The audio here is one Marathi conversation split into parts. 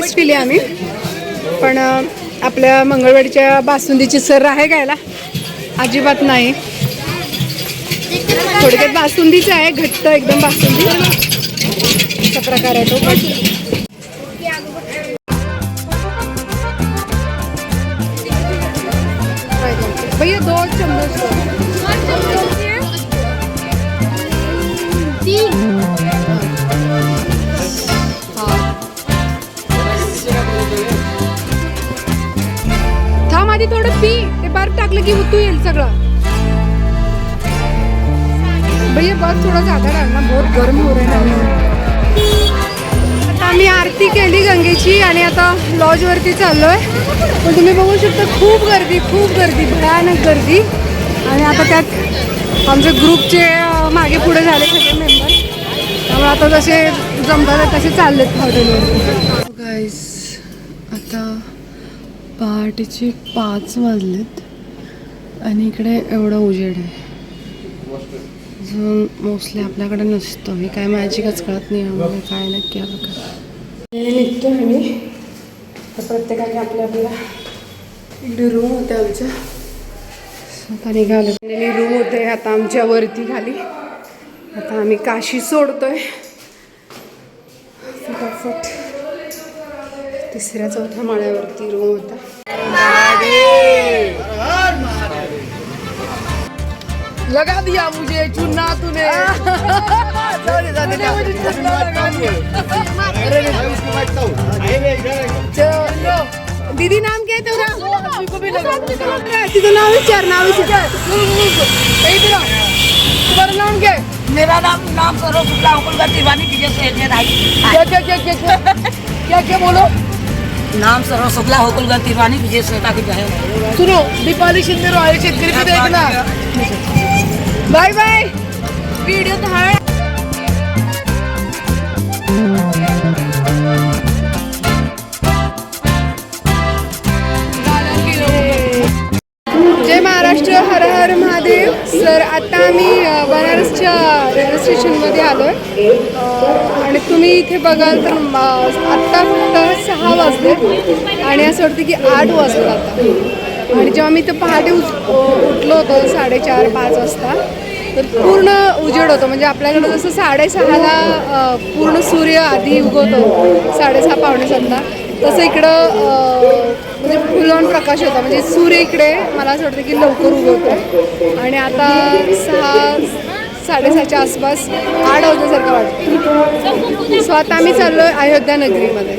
टेस्ट केली आम्ही. पण आपल्या मंगळवाडीच्या बासुंदीची सर आहे गायला. अजिबात नाही. थोडक्यात बासुंदीच आहे घट्ट एकदम बासुंदी. असा प्रकार आहे तो. पण भैया दो चम्मच बर्फ की तू येईल सगळं. भैया बस थोडा ज्यादा डालना बहुत गरम हो रहा आता आम्ही आरती केली गंगेची आणि आता लॉजवरती चाललोय. पण तुम्ही बघू शकता खूप गर्दी खूप गर्दी भयानक गर्दी. आणि आता त्यात आमच्या ग्रुपचे मागे पुढे झाले सगळे मेंबर त्यामुळे आता जसे जमतात तसे चाललेत हॉटेलवर गाईस आता पहाटेचे पाच वाजलेत. आणि इकडे एवढं उजेड आहे. जो मोस्टली आपल्याकडे नसतं. हे काय मॅजिकच कळत नाही आम्हाला काय नक्की आलं का निघतो आहे मी तर प्रत्येकाने आपल्या आपल्या इकडे रूम होते आमच्या. आता निघालो. रूम होते. आता आमच्या वरती खाली. आता आम्ही काशी सोडतोय. फटाफट. तिसऱ्या चौथ्या माळ्यावरती रूम होता. लगा दिया मुझे चुना तूने। चलो। दीदी नाम क्या है तेरा? को भी लगा तिचं नाव विचार नाव विचार। तुम्हारा नाम क्या है? मेरा नाम नाम सरोज शुक्ला का दीवानी डीजे से क्या क्या क्या क्या? क्या क्या बोलो? नाम सरोज शुक्ला होकुल का दीवानी डीजे से की जो है। सुनो दीपाली शिंदे रो आए शेतकरी पे देखना बाय बाय। व्हिडिओ धाळ जय महाराष्ट्र हर महादेव. सर आता आम्ही बनारसच्या रेल्वे स्टेशनमध्ये आलो आहे आणि तुम्ही इथे बघाल तर आत्ता फक्त सहा वाजले आणि असं वाटतं की आठ वाजलं आता. आणि जेव्हा मी इथं पहाटे उठ उठलो होतो साडेचार पाच वाजता तर पूर्ण उजेड होतो. म्हणजे आपल्याकडं जसं साडेसहाला पूर्ण सूर्य आधी उगवतो साडेसहा पावणे सातला तसं इकडं म्हणजे फुल ऑन प्रकाश होता म्हणजे सूर्य इकडे मला असं वाटतं की लवकर उगवतो आणि आता सहा साडेसहाच्या आसपास आठ वाजल्यासारखं वाटतं. स्वतः आता आम्ही चाललो आहे अयोध्या नगरीमध्ये.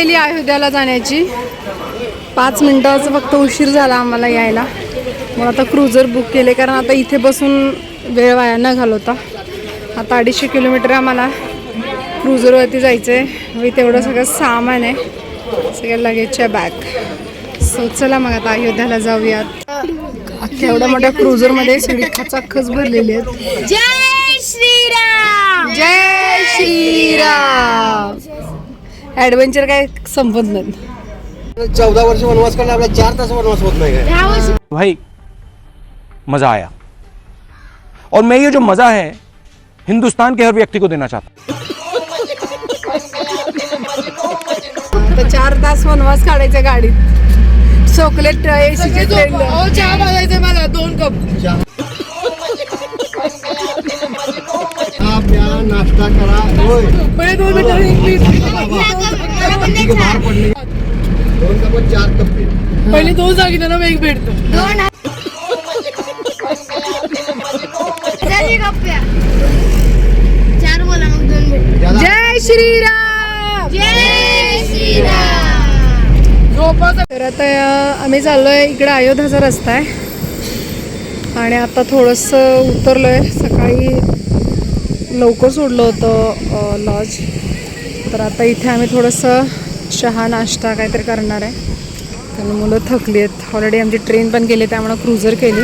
गेली अयोध्याला जाण्याची. पाच मिनटाचा फक्त उशीर झाला आम्हाला यायला. मग आता क्रुझर बुक केले कारण आता इथे बसून वेळ वाया न घालवता. आता अडीचशे किलोमीटर आम्हाला क्रुझरवरती जायचं आहे व तेवढं सगळं सामान आहे. सगळ्या लगेजच्या बॅग सो चला मग आता अयोध्याला जाऊयात. एवढ्या मोठ्या क्रुझरमध्ये सगळी खचाखच भरलेली आहेत. जय श्रीराम! जय श्रीराम! ॲडव्हेंचर काय संपत नाही. चौदा वर्ष वनवास करणे आपला चार तास वनवास होत नाही काय? भाई मज़ा आया. और मैं ये जो मज़ा है हिंदुस्तान के हर व्यक्ति को देना चाहता हूं। तर चार तास वनवास काढायच्या गाडीत. चॉकलेट एसीचे ट्रेन ओ चहा मागायचे मला दोन कप. नाश्ता करा. होय. पहिले दोन बाहेर पडले चार कप पे. पहिले दोन सांगितलं ना एक भेटतो. चार बोला मग दोन जय श्रीराम. जय श्रीराम. तर आता आम्ही चाललोय इकडे अयोध्याचा रस्ता आहे. आणि आता थोडंसं उतरलो आहे सकाळी लवकर सोडलं होतं लॉज तर आता इथे आम्ही थोडंसं चहा नाश्ता काहीतरी करणार आहे. कारण मुलं थकली आहेत. ऑलरेडी आमची ट्रेन पण गेली त्यामुळं क्रुझर केली.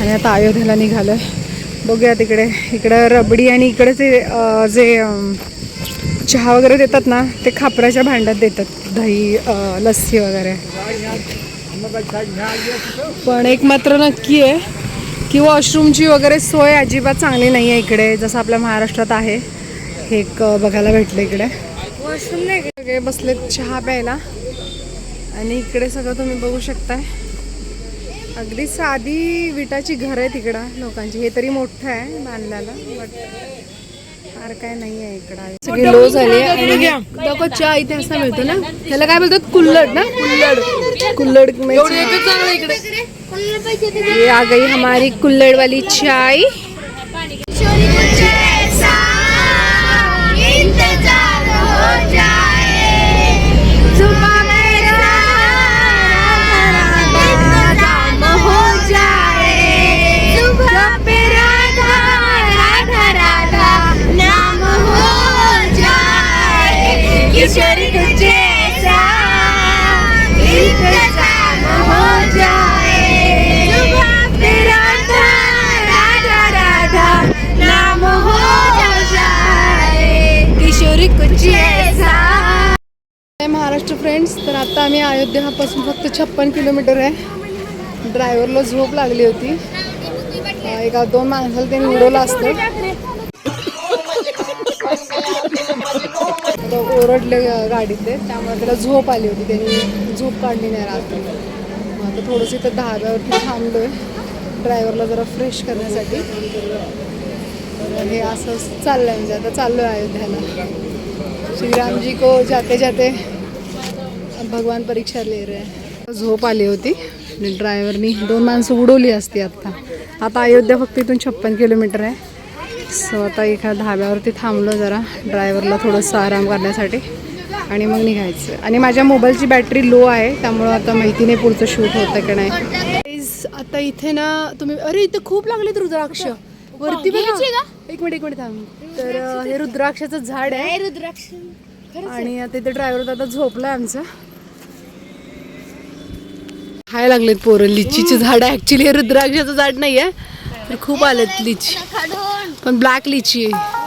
आणि आता अयोध्येला निघालं आहे बघूया तिकडे. इकडं रबडी आणि इकडे ते जे चहा वगैरे देतात ना ते खापराच्या भांड्यात देतात. दही लस्सी वगैरे. पण एक मात्र नक्की आहे की वॉशरूमची वगैरे सोय अजिबात चांगली नाही आहे इकडे जसं आपल्या महाराष्ट्रात आहे. हे एक बघायला भेटलं इकडे. वॉशरूम नाही सगळे बसलेत चहा प्यायला. आणि इकडे सगळं तुम्ही बघू शकताय. अगदी साधी विटाची घर आहे तिकडं लोकांची. हे तरी मोठं आहे बांधल्याला बट फार काय नाही आहे इकडं. सगळी लो झाली आणि चहा इथे असा मिळतो ना. त्याला काय बोलतात? कुल्लड ना? कुल्लड. कुल्लड में. ये आ गई हमारी कुल्लड़ वाली चाय। आता आम्ही अयोध्यापासून फक्त छप्पन किलोमीटर आहे. ड्रायव्हरला झोप लागली होती. एका दोन माणसाला त्यांनी उडवलं असतं. तो ओरडले अं, गाडीतले त्यामुळे त्याला झोप आली होती. त्यांनी झोप काढली नाही रात्री. मग आता थोडंसं इथं धाब्यावरती थांबलो आहे ड्रायव्हरला जरा फ्रेश करण्यासाठी. हे असं चाललं आहे म्हणजे आता चाललो आहे अयोध्याला. श्रीरामजी को जाते जाते. भगवान परीक्षा ले रहे हैं. झोप आली होती. ड्रायव्हरनी दोन माणसं उडवली असती आत्ता आता अयोध्या फक्त इथून छप्पन किलोमीटर आहे. सो आता एका धाब्यावरती थांबलो जरा. ड्रायव्हरला थोडंसं आराम करण्यासाठी. आणि मग निघायचं. आणि माझ्या मोबाईलची बॅटरी लो आहे. त्यामुळं आता माहिती नाही पुढचं शूट होतं की नाही. आता इथे ना तुम्ही अरे इथे खूप लागलेत रुद्राक्ष. वरती बघा. एक मिनिट एक मिनिट थांब. तर हे रुद्राक्षाचं झाड आहे. रुद्राक्ष. आणि आता इथे ड्रायव्हर आता झोपलाय आमचा. खायला लागलेत पोरं. लिचीचे झाड ऍक्च्युली हे रुद्राक्षाचं झाड नाही आहे तर खूप आलेत लिची. पण ब्लॅक लिची आहे.